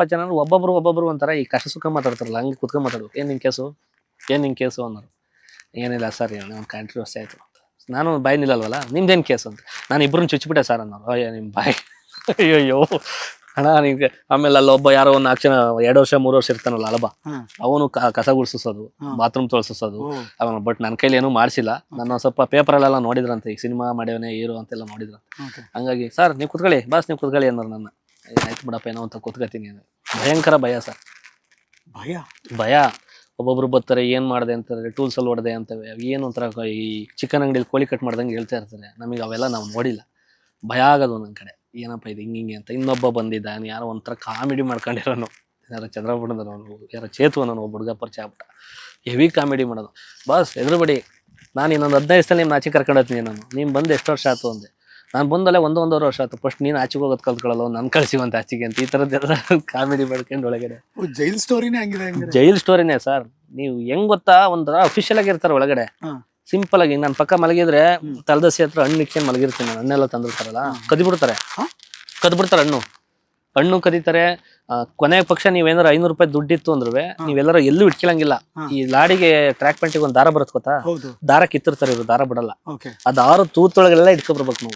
ಇಪ್ಪತ್ತು ಜನ ಒಬ್ಬೊಬ್ರು ಒಬ್ಬೊಬ್ರು ಒಂಥರ ಈ ಕಷ್ಟ ಸುಖ ಮಾತಾಡ್ತಾರಲ್ಲ ಹಂಗೆ ಕುತ್ಕೊಂಡು ಮಾತಾಡ್ಬೇಕು. ಏನ್ ನಿಮ್ಮ ಕೇಸು? ಏನ್ ನಿನ್ ಕೇಸು ಅನ್ನೋರು. ಏನಿಲ್ಲ ಸರ್ ಒಂದು ಕಾಂಟ್ರವರ್ಸಿ ಆಯ್ತು ಅಂತ. ನಾನು ಬಾಯಿ ನಿಲ್ಲಲ್ವಲ್ಲ? ನಿಮ್ದೇನ್ ಕೇಸು ಅಂತ? ನಾನು ಇಬ್ರನ್ನ ಚುಚ್ಚಿಬಿಟ್ಟೆ ಸರ್ ಅನ್ನೋರು. ಅಯ್ಯೋ ನಿಮ್ ಬಾಯಿ. ಅಯ್ಯೋ ಅಣ್ಣ ನಿಮ್ಗೆ ಆಮೇಲೆ ಅಲ್ಲಿ ಒಬ್ಬ ಯಾರೋ ಒಂದು ನಾಲ್ಕು ಜನ ಎರಡು ವರ್ಷ ಮೂರು ವರ್ಷ ಇರ್ತಾನಲ್ಲ ಅಲಬ. ಅವನು ಕಸ ಗುಡಿಸೋದು ಬಾತ್ರೂಮ್ ತೊಳ್ಸೋದು ಓ, ಅವನು ಬಟ್ ನನ್ನ ಕೈಲಿ ಏನೂ ಮಾಡಿಸಿಲ್ಲ. ನನ್ನ ಸ್ವಲ್ಪ ಪೇಪರಲ್ಲೆಲ್ಲ ನೋಡಿದ್ರಂತೆ ಈಗ ಸಿನಿಮಾ ಮಾಡ್ಯವನೇ ಹೀರೋ ಅಂತೆಲ್ಲ ನೋಡಿದ್ರಂತೆ. ಹಂಗಾಗಿ ಸರ್ ನೀವು ಕುತ್ಕೊಳ್ಳಿ ಬಾಸ್ ನೀವು ಕುತ್ಕೊಳ್ಳಿ ಅನ್ನೋರು ನನ್ನ. ಆಯ್ತು ಬಿಡಪ್ಪ ಏನೋ ಅಂತ ಕೂತ್ಕೋತೀನಿ ಅಂದೆ. ಭಯಂಕರ ಭಯ ಸರ್. ಭಯ? ಭಯ. ಒಬ್ಬೊಬ್ರು ಬರ್ತಾರೆ ಏನು ಮಾಡಿದೆ ಅಂತಾರೆ ಟೂಲ್ಸ್ ಅಲ್ಲಿ ಹೊಡೆದೆ ಅಂತವೆ. ಅವ್ ಏನು ಒಂಥರ ಈ ಚಿಕನ್ ಅಂಗಡಿಲಿ ಕೋಳಿ ಕಟ್ ಮಾಡ್ದಂಗೆ ಹೇಳ್ತಾ ಇರ್ತಾರೆ. ನಮಗೆ ಅವೆಲ್ಲ ನಾವು ನೋಡಿಲ್ಲ. ಭಯ ಆಗೋದು ನನ್ನ ಕಡೆ. ಏನಪ್ಪ ಇದು ಹಿಂಗೆ ಹಿಂಗೆ ಅಂತ. ಇನ್ನೊಬ್ಬ ಬಂದಿದ್ದ ಅವ್ನು ಯಾರೋ ಒಂಥರ ಕಾಮಿಡಿ ಮಾಡ್ಕೊಂಡಿರೋನು. ಯಾರೋ ಚಂದ್ರಪಟ್ಟಣದವನು ಯಾರೋ ಚೇತು ನಾನು ಒಬ್ಬ ಹುಡುಗ ಪರಿಚಯ ಆಗ್ಬಿಟ್ಟ. ಹೆವಿ ಕಾಮಿಡಿ ಮಾಡೋದು. ಬಸ್ ಎದುರುಬಡಿ ನಾನು ಇನ್ನೊಂದು ಹದಿನೈದು ಸಲ ನಿಮ್ಮ ಆಚೆ ಕರ್ಕೊಂಡು ಹೋಗ್ತೀನಿ ನಾನು. ನೀನು ಬಂದು ಎಷ್ಟು ವರ್ಷ ಆಯ್ತು ಅಂದೆ. ನಾನು ಬಂದಲ್ಲೇ ಒಂದು ಒಂದೂವರೆ ವರ್ಷ ಆಯ್ತು. ಫಸ್ಟ್ ನೀನು ಆಚೆಗೆ ಹೋಗೋದು ಕಲ್ತ್ಕೊಳ್ಳಲ್ಲ ನನ್ನ ಕಳ್ಸಿವಂತ ಆಚೆಗೆ ಅಂತ ಈ ಥರದ್ದೆಲ್ಲ ಕಾಮಿಡಿ ಮಾಡ್ಕೊಂಡು ಒಳಗಡೆ. ಜೈಲ್ ಸ್ಟೋರಿನೇ ಹಂಗಿದೆ ಜೈಲ್ ಸ್ಟೋರಿನೇ ಸರ್. ನೀವು ಹೆಂಗ್ ಗೊತ್ತಾ ಒಂಥರ ಅಫಿಷಿಯಲ್ ಆಗಿ ಇರ್ತಾರೆ ಒಳಗಡೆ. ಸಿಂಪಲ್ ಆಗಿ ನಾನು ಪಕ್ಕ ಮಲಗಿದ್ರೆ. ತಲದಸಿ ಹತ್ರ ಹಣ್ಣು ಇಟ್ಕೊಂಡು ಮಲಗಿರ್ತೀನಿ ನಾನು. ಹಣ್ಣೆಲ್ಲ ತಂದಿರ್ತಾರಲ್ಲ ಕದ್ಬಿಡ್ತಾರೆ. ಕದಿಬಿಡ್ತಾರೆ ಹಣ್ಣು. ಹಣ್ಣು ಕದೀತಾರೆ ಕೊನೆಯ ಪಕ್ಷ ನೀವೇನಾರ ಐನೂರು ರೂಪಾಯಿ ದುಡ್ಡಿತ್ತು ಅಂದ್ರೆ ನೀವೆಲ್ಲರೂ ಎಲ್ಲೂ ಇಟ್ಕೊಳಂಗಿಲ್ಲ. ಈ ಲಾಡಿಗೆ ಟ್ರ್ಯಾಕ್ ಪ್ಯಾಂಟಿಗೆ ಒಂದು ದಾರ ಬರುತ್ತೆ ಗೊತ್ತಾ? ದಾರ ಕಿತ್ತಿರ್ತಾರೆ ಇವರು ದಾರ ಬಿಡಲ್ಲ. ಆ ದಾರ ತೂತೊಳಗೆಲ್ಲ ಇಟ್ಕೊಬರ್ಬೇಕು ನಾವು.